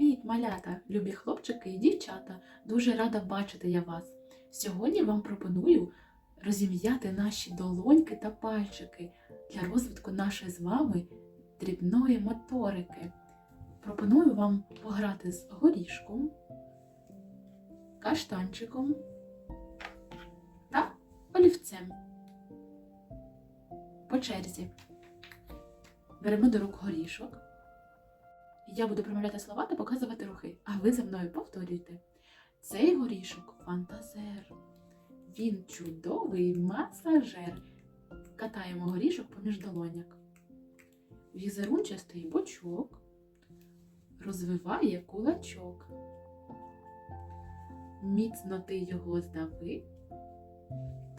Привіт, малята, любі хлопчики і дівчата! Дуже рада бачити я вас. Сьогодні вам пропоную розім'яти наші долоньки та пальчики для розвитку нашої з вами дрібної моторики. Пропоную вам пограти з горішком, каштанчиком та олівцем. По черзі беремо до рук горішок. Я буду промовляти слова та показувати рухи, а ви за мною повторюйте. Цей горішок фантазер. Він чудовий масажер. Катаємо горішок поміж долоняк. Візерунчастий бочок розвиває кулачок. Міцно ти його здави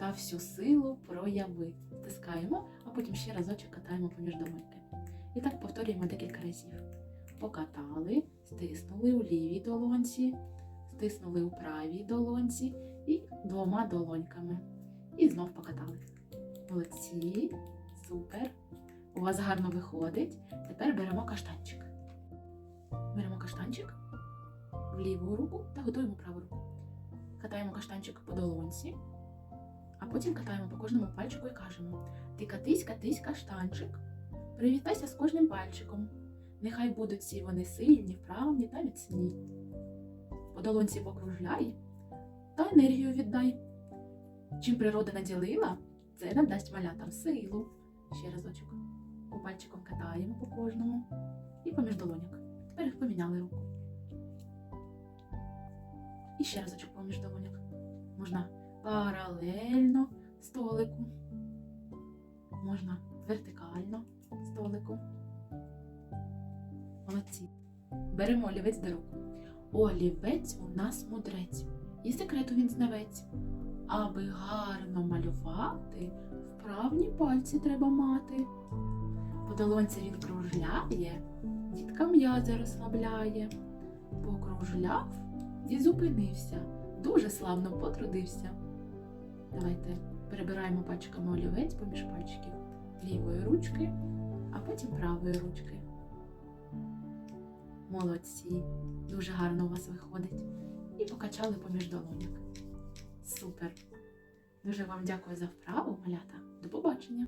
та всю силу прояви. Стискаємо, а потім ще разочок катаємо поміж долоньки. І так повторюємо декілька разів покатали, стиснули у лівій долонці, стиснули у правій долонці і двома долоньками. І знов покатали. Молодці, супер. У вас гарно виходить. Тепер беремо каштанчик. Беремо каштанчик в ліву руку та готуємо праву руку. Катаємо каштанчик по долонці, а потім катаємо по кожному пальчику і кажемо: Ти катись, катись, каштанчик. Привітайся з кожним пальчиком. Нехай будуть всі вони сильні, вправні та міцні. По долонці покружляй та енергію віддай. Чим природа наділила, це нам дасть малятам силу. Ще разочок. Пальчиком катаємо по кожному і поміж долоняк. Тепер їх поміняли руку. І ще разочок поміж долоняк. Можна паралельно столику, можна вертикально столику. Молодці. Беремо олівець до рук. Олівець у нас мудрець, і секрету він знавець. Аби гарно малювати, вправні пальці треба мати. По долонці він кружляє, дітка м'язи розслабляє. Покружляв і зупинився. Дуже славно потрудився. Давайте перебираємо пальчиками олівець поміж пальчиків лівої ручки, а потім правої ручки. Молодці, дуже гарно у вас виходить. І покачали поміж долоняк. Супер! Дуже вам дякую за вправу, малята. До побачення!